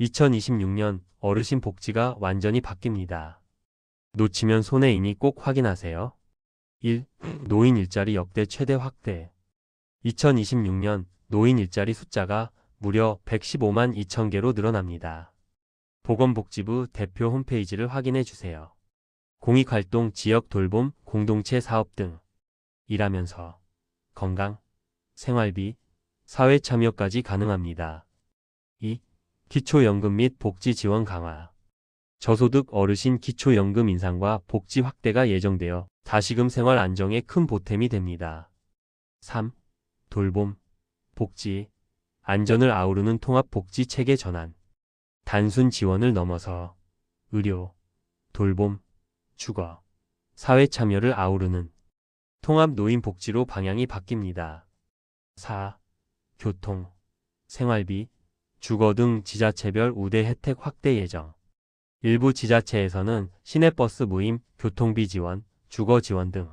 2026년 어르신 복지가 완전히 바뀝니다. 놓치면 손해이니 꼭 확인하세요. 1. 노인 일자리 역대 최대 확대. 2026년 노인 일자리 숫자가 무려 115만 2천 개로 늘어납니다. 보건복지부 대표 홈페이지를 확인해 주세요. 공익활동, 지역 돌봄, 공동체 사업 등 일하면서 건강, 생활비, 사회 참여까지 가능합니다. 2. 기초연금 및 복지 지원 강화. 저소득 어르신 기초연금 인상과 복지 확대가 예정되어 다시금 생활 안정에 큰 보탬이 됩니다. 3. 돌봄, 복지, 안전을 아우르는 통합 복지 체계 전환. 단순 지원을 넘어서 의료, 돌봄, 주거, 사회 참여를 아우르는 통합 노인 복지로 방향이 바뀝니다. 4. 교통, 생활비, 주거 등 지자체별 우대 혜택 확대 예정. 일부 지자체에서는 시내버스 무임, 교통비 지원, 주거 지원 등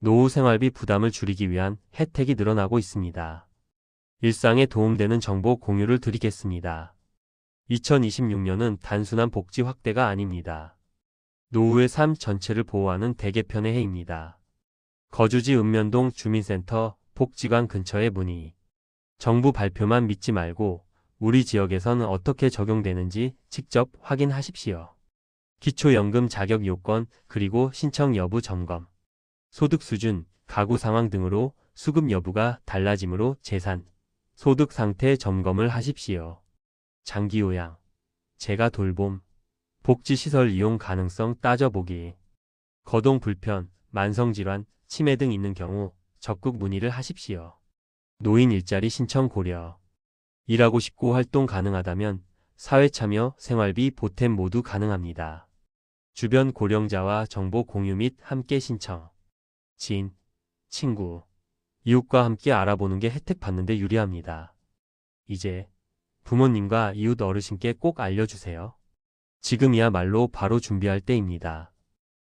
노후 생활비 부담을 줄이기 위한 혜택이 늘어나고 있습니다. 일상에 도움되는 정보 공유를 드리겠습니다. 2026년은 단순한 복지 확대가 아닙니다. 노후의 삶 전체를 보호하는 대개편의 해입니다. 거주지 읍면동 주민센터 복지관 근처에 문의. 정부 발표만 믿지 말고 우리 지역에서는 어떻게 적용되는지 직접 확인하십시오. 기초연금 자격 요건 그리고 신청 여부 점검. 소득 수준, 가구 상황 등으로 수급 여부가 달라지므로 재산, 소득 상태 점검을 하십시오. 장기 요양, 재가 돌봄, 복지시설 이용 가능성 따져보기. 거동 불편, 만성질환, 치매 등 있는 경우 적극 문의를 하십시오. 노인 일자리 신청 고려. 일하고 싶고 활동 가능하다면 사회 참여, 생활비 보탬 모두 가능합니다. 주변 고령자와 정보 공유 및 함께 신청. 지인, 친구, 이웃과 함께 알아보는 게 혜택 받는데 유리합니다. 이제 부모님과 이웃 어르신께 꼭 알려주세요. 지금이야말로 바로 준비할 때입니다.